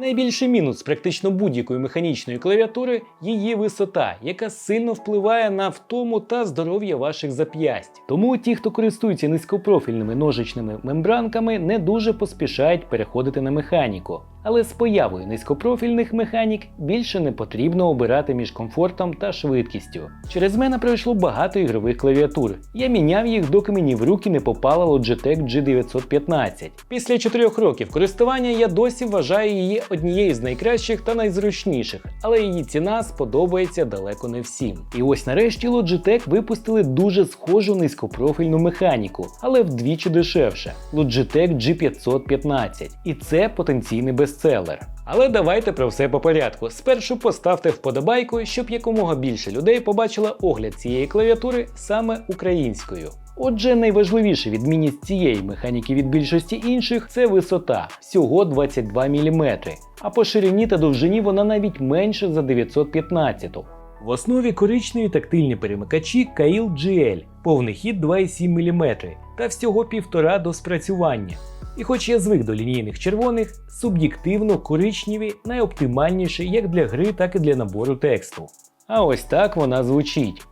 Найбільший мінус практично будь-якої механічної клавіатури її висота, яка сильно впливає на втому та здоров'я ваших зап'ясть. Тому ті, хто користується низькопрофільними ножичними мембранками, не дуже поспішають переходити на механіку. Але з появою низькопрофільних механік більше не потрібно обирати між комфортом та швидкістю. Через мене пройшло багато ігрових клавіатур. Я міняв їх, доки мені в руки не попала Logitech G915. Після 4 років користування я досі вважаю її однією з найкращих та найзручніших, але її ціна сподобається далеко не всім. І ось нарешті Logitech випустили дуже схожу низькопрофільну механіку, але вдвічі дешевше Logitech G515. І це потенційний бестселер. Але давайте про все по порядку. Спершу поставте вподобайку, щоб якомога більше людей побачила огляд цієї клавіатури саме українською. Отже, найважливіша відмінність цієї механіки від більшості інших це висота всього 22 мм, а по ширині та довжині вона навіть менше за 915. В основі коричневі тактильні перемикачі Kail GL, повний хід 2,7 мм та всього 1,5 до спрацювання. І хоч я звик до лінійних червоних, суб'єктивно коричневі найоптимальніші як для гри, так і для набору тексту. А ось так вона звучить.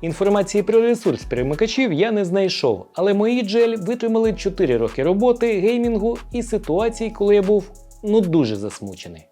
Інформації про ресурс перемикачів я не знайшов, але мої джель витримали 4 роки роботи, геймінгу і ситуацій, коли я був ну дуже засмучений.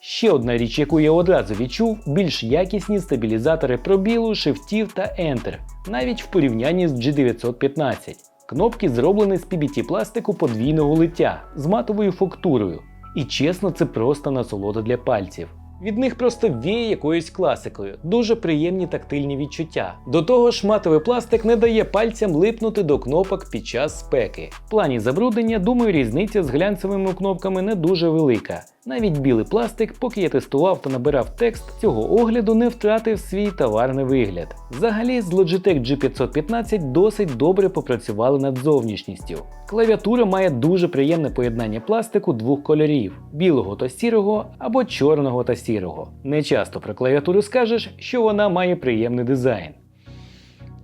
Ще одна річ, яку я одразу відчув, більш якісні стабілізатори пробілу, шифтів та Enter, навіть в порівнянні з G915. Кнопки зроблені з PBT пластику подвійного лиття з матовою фактурою. І чесно, це просто насолода для пальців. Від них просто віє якоюсь класикою, дуже приємні тактильні відчуття. До того ж, матовий пластик не дає пальцям липнути до кнопок під час спеки. В плані забруднення, думаю, різниця з глянцевими кнопками не дуже велика. Навіть білий пластик, поки я тестував та набирав текст, цього огляду не втратив свій товарний вигляд. Взагалі, з Logitech G515 досить добре попрацювали над зовнішністю. Клавіатура має дуже приємне поєднання пластику двох кольорів білого та сірого або чорного та сірого. Не часто про клавіатуру скажеш, що вона має приємний дизайн.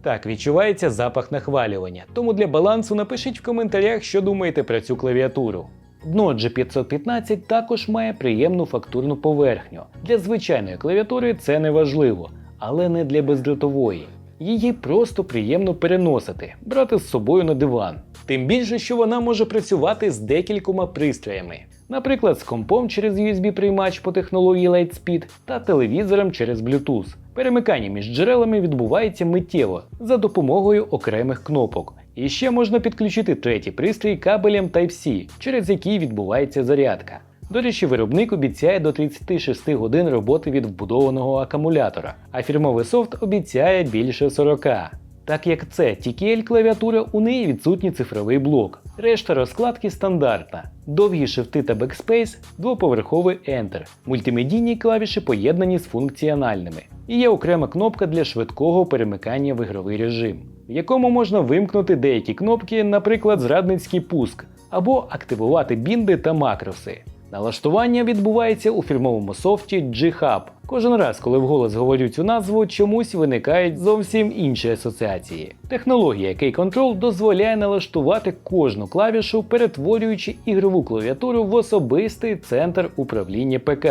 Так, відчувається запах нахвалювання, тому для балансу напишіть в коментарях, що думаєте про цю клавіатуру. Дно G515 також має приємну фактурну поверхню. Для звичайної клавіатури це не важливо, але не для бездротової. Її просто приємно переносити, брати з собою на диван. Тим більше, що вона може працювати з декількома пристроями, наприклад, з компом через USB-приймач по технології Lightspeed та телевізором через Bluetooth. Перемикання між джерелами відбувається миттєво за допомогою окремих кнопок. І ще можна підключити третій пристрій кабелем Type-C, через який відбувається зарядка. До речі, виробник обіцяє до 36 годин роботи від вбудованого акумулятора, а фірмовий софт обіцяє більше 40. Так як це TKL клавіатура, у неї відсутній цифровий блок. Решта розкладки стандартна. Довгі шифти та бекспейс, двоповерховий Enter. Мультимедійні клавіші поєднані з функціональними. І є окрема кнопка для швидкого перемикання в ігровий режим, в якому можна вимкнути деякі кнопки, наприклад, зрадницький пуск, або активувати бінди та макроси. Налаштування відбувається у фірмовому софті G-Hub. Кожен раз, коли вголос говорю цю назву, чомусь виникають зовсім інші асоціації. Технологія Key-Control дозволяє налаштувати кожну клавішу, перетворюючи ігрову клавіатуру в особистий центр управління ПК.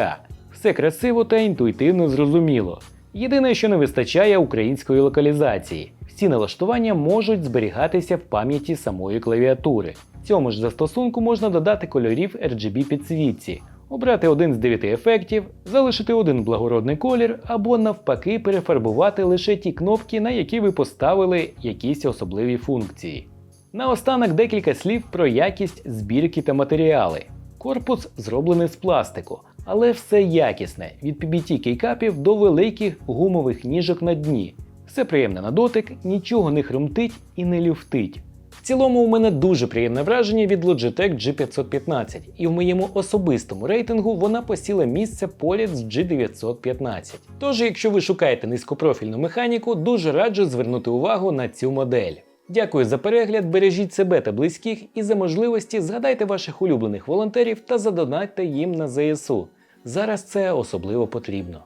Все красиво та інтуїтивно зрозуміло. Єдине, що не вистачає української локалізації. Всі налаштування можуть зберігатися в пам'яті самої клавіатури. Цьому ж застосунку можна додати кольорів RGB підсвітці, обрати один з дев'яти ефектів, залишити один благородний колір або навпаки перефарбувати лише ті кнопки, на які ви поставили якісь особливі функції. Наостанок декілька слів про якість збірки та матеріали. Корпус зроблений з пластику, але все якісне від PBT кейкапів до великих гумових ніжок на дні. Все приємне на дотик, нічого не хрумтить і не люфтить. В цілому у мене дуже приємне враження від Logitech G515, і в моєму особистому рейтингу вона посіла місце поряд з G915. Тож, якщо ви шукаєте низькопрофільну механіку, дуже раджу звернути увагу на цю модель. Дякую за перегляд, бережіть себе та близьких і за можливості згадайте ваших улюблених волонтерів та задонатьте їм на ЗСУ. Зараз це особливо потрібно.